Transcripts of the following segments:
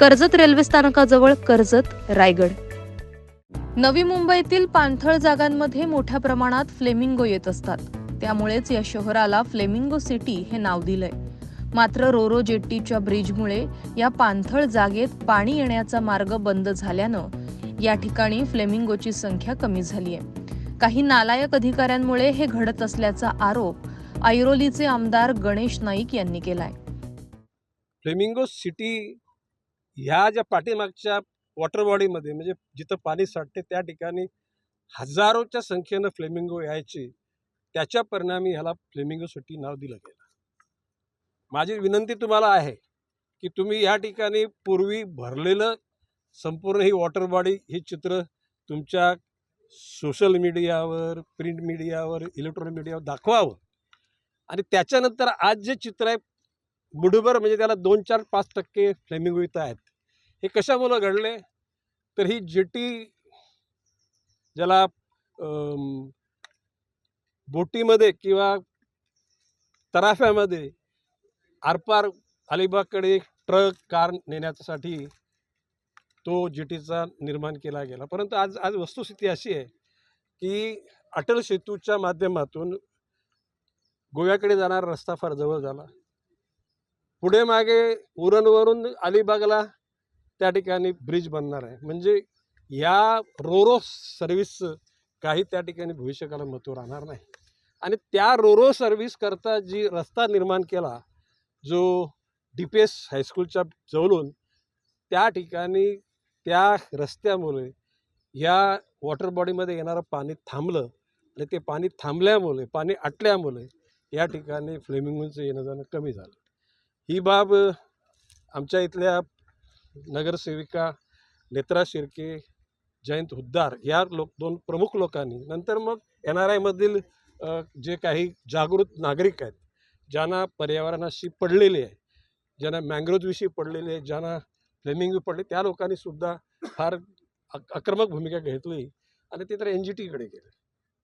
Karjat railway स्थानकाजवळ कर्जत रायगड. नवी मुंबईतील पाणथळ जागांमध्ये मोठ्या प्रमाणात फ्लेमिंगो येत असतात. त्यामुळेच या शहराला फ्लेमिंगो सिटी हे नाव दिलंय. मात्र रोरो जेट्टीच्या ब्रिजमुळे या पाणथळ जागेत पाणी येण्याचा मार्ग बंद झाल्यानं या ठिकाणी फ्लेमिंगोची संख्या कमी झाली आहे काही नालायक अधिकाऱ्यांमुळे हे घडत असल्याचा आरोप ऐरोलीचे आमदार गणेश नाईक यांनी केलाय. फ्लेमिंगो सिटी ह्या ज्या पाठीमागच्या वॉटर बॉडीमध्ये म्हणजे जिथं पाणी साठते त्या ठिकाणी हजारोच्या संख्येनं फ्लेमिंगो यायचे. त्याच्या परिणामी ह्याला फ्लेमिंगो सिटी नाव दिलं गेलं. माझी विनंती तुम्हाला आहे की तुम्ही या ठिकाणी पूर्वी भरलेलं संपूर्ण ही वॉटर बॉडी हे चित्र तुमच्या सोशल मीडियावर प्रिंट मीडियावर इलेक्ट्रॉनिक मीडियावर दाखवावं. आणि त्याच्यानंतर आज जे चित्र आहे बुडभर म्हणजे त्याला दोन चार पाच टक्के फ्लेमिंगो इथं आहेत. हे कशामुळं घडले? तर ही जेटी ज्याला बोटीमध्ये किंवा तराफ्यामध्ये आरपार अलिबागकडे ट्रक कार नेण्यासाठी तो जेटीचा निर्माण केला गेला. परंतु आज आज वस्तुस्थिती अशी आहे की अटल सेतूच्या माध्यमातून गोव्याकडे जाणारा रस्ता फार जवळ झाला. पुढे मागे उरणवरून अलिबागला त्या ठिकाणी ब्रिज बनणार आहे. म्हणजे या रोरो सर्व्हिस काही त्या ठिकाणी भविष्यकाला महत्त्व राहणार नाही. आणि त्या रोरो सर्व्हिस करता जी रस्ता निर्माण केला जो डी पी एस हायस्कूलच्या जवळून त्या ठिकाणी त्या रस्त्यामुळे या वॉटर बॉडीमध्ये येणारं पाणी थांबलं आणि ते पाणी थांबल्यामुळे पाणी आटल्यामुळे या ठिकाणी फ्लेमिंगचं येणं जाणं कमी झालं. ही बाब आमच्या इथल्या नगरसेविका नेत्रा शिर्के जयंत हुद्दार या लोक दोन प्रमुख लोकांनी नंतर मग एन आर आयमधील जे काही जागृत नागरिक आहेत ज्यांना पर्यावरणाशी पडलेले आहे ज्यांना मँग्रोजविषयी पडलेले आहे ज्यांना फ्लेमिंग पडले त्या लोकांनी सुद्धा फार आक्रमक भूमिका घेतली आणि ते तर एन जी टीकडे गेले.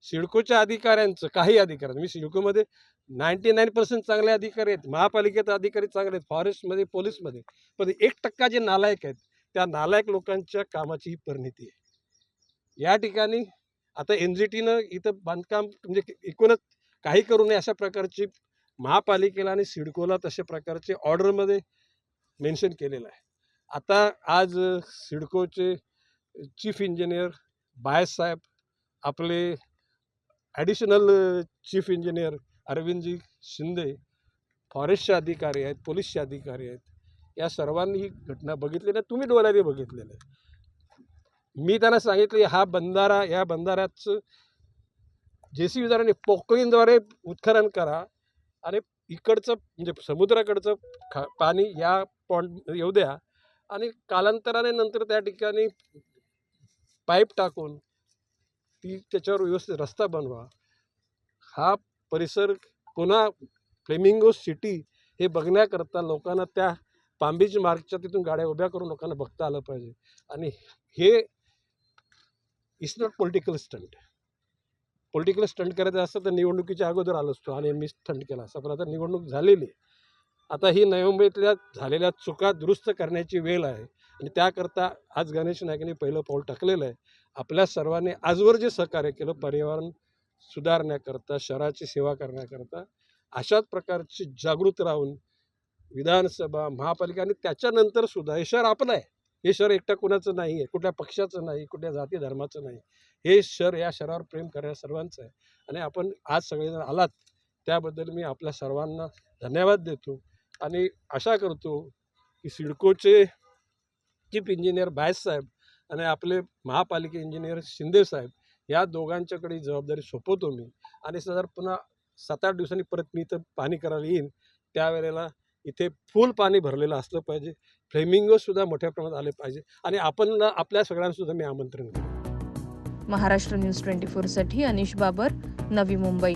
सिडकोच्या अधिकाऱ्यांचं काही अधिकाऱ्यांचं मी सिडकोमध्ये नाईन्टी नाईन पर्सेंट चांगले अधिकारी आहेत. महापालिकेत अधिकारी चांगले आहेत. फॉरेस्टमध्ये पोलीसमध्ये. पण एक टक्का जे नालायक आहेत त्या नालायक लोकांच्या कामाची ही परिणिती आहे. या ठिकाणी आता एन जी टीनं इथं बांधकाम म्हणजे एकूणच काही करू नये अशा प्रकारची महापालिकेला आणि सिडकोला तशा प्रकारचे ऑर्डरमध्ये मेन्शन केलेलं आहे. आता आज सिडकोचे चीफ इंजिनियर बायस साहेब आपले additional chief engineer Arvindji Shinde फॉरेस्टचे अधिकारी आहेत पोलीसचे अधिकारी आहेत या सर्वांनी ही घटना बघितली ना तुम्ही डोळ्याने बघितलेलं आहे. मी त्यांना सांगितले हा बंधारा या बंधाऱ्याचं जे सी बीद्वारे पोकळींद्वारे उत्खनन करा आणि इकडचं म्हणजे समुद्राकडचं खा पाणी या पॉइंट येऊ द्या आणि कालांतराने नंतर त्या ठिकाणी पाईप टाकून ती त्याच्यावर व्यवस्थित रस्ता बनवा. हा परिसर पुन्हा फ्लेमिंगो सिटी हे बघण्याकरता लोकांना त्या पांबीच मार्गच्या तिथून गाड्या उभ्या करून लोकांना बघता आलं पाहिजे. आणि हे is not political stunt political stunt करायचं असतं तर निवडणुकीच्या अगोदर आलो असतो आणि मी स्टंट केला असता. पण आता निवडणूक झालेली आहे. आता ही नवी मुंबईतल्या झालेल्या चुका दुरुस्त करण्याची वेळ आहे. आणि त्याकरता आज गणेश नायकांनी पहिलं पाऊल टाकलेलं आहे. आपल्या सर्वांनी आजवर जे सहकार्य केलं पर्यावरण सुधारण्याकरता शहराची सेवा करण्याकरता अशाच प्रकारची जागृत राहून विधानसभा महापालिका आणि त्याच्यानंतर सुद्धा हे शहर आपलं आहे. हे शहर एकट्या कुणाचं नाही आहे कुठल्या पक्षाचं नाही कुठल्या जाती धर्माचं नाही. हे शहर या शहरावर प्रेम करण्या सर्वांचं आहे. आणि आपण आज सगळेजण आलात त्याबद्दल मी आपल्या सर्वांना धन्यवाद देतो. आणि आशा करतो की सिडकोचे चीफ इंजिनियर बायस साहेब आणि आपले महापालिका इंजिनियर शिंदे साहेब या दोघांच्याकडे जबाबदारी सोपवतो मी. आणि जर पुन्हा सात आठ दिवसांनी परत मी इथं पाणी करायला येईन. त्यावेळेला इथे फुल पाणी भरलेलं असलं पाहिजे. फ्लेमिंगोसुद्धा मोठ्या प्रमाणात आले पाहिजे. आणि आपण आपल्या सगळ्यांसुद्धा मी आमंत्रण करेन महाराष्ट्र न्यूज ट्वेंटी फोरसाठी अनिश बाबर नवी मुंबई.